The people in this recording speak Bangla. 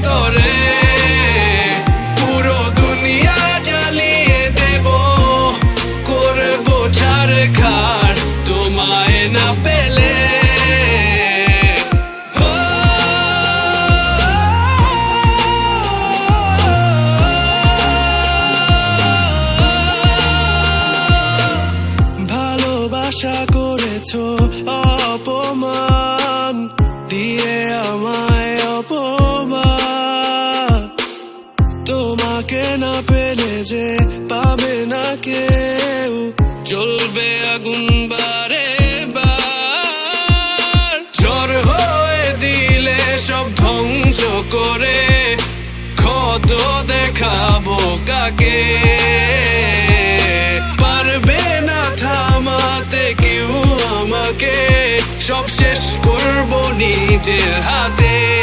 ভেতরে পুরো দুনিয়া জ্বালিয়ে দেব। করব ঝাড়খার তোমায় না পেলে। ভালোবাসা করেছ অপমান দিয়ে আমায়। তোমাকে না পেলে যে পাবে না কেউ। জ্বলবে আগুন বারে বার। হয়ে দিলে সব ধ্বংস করে ক্ষত দেখাবো কাকে? পারবে না থামাতে কেউ আমাকে, সব শেষ করব নিজের হাতে।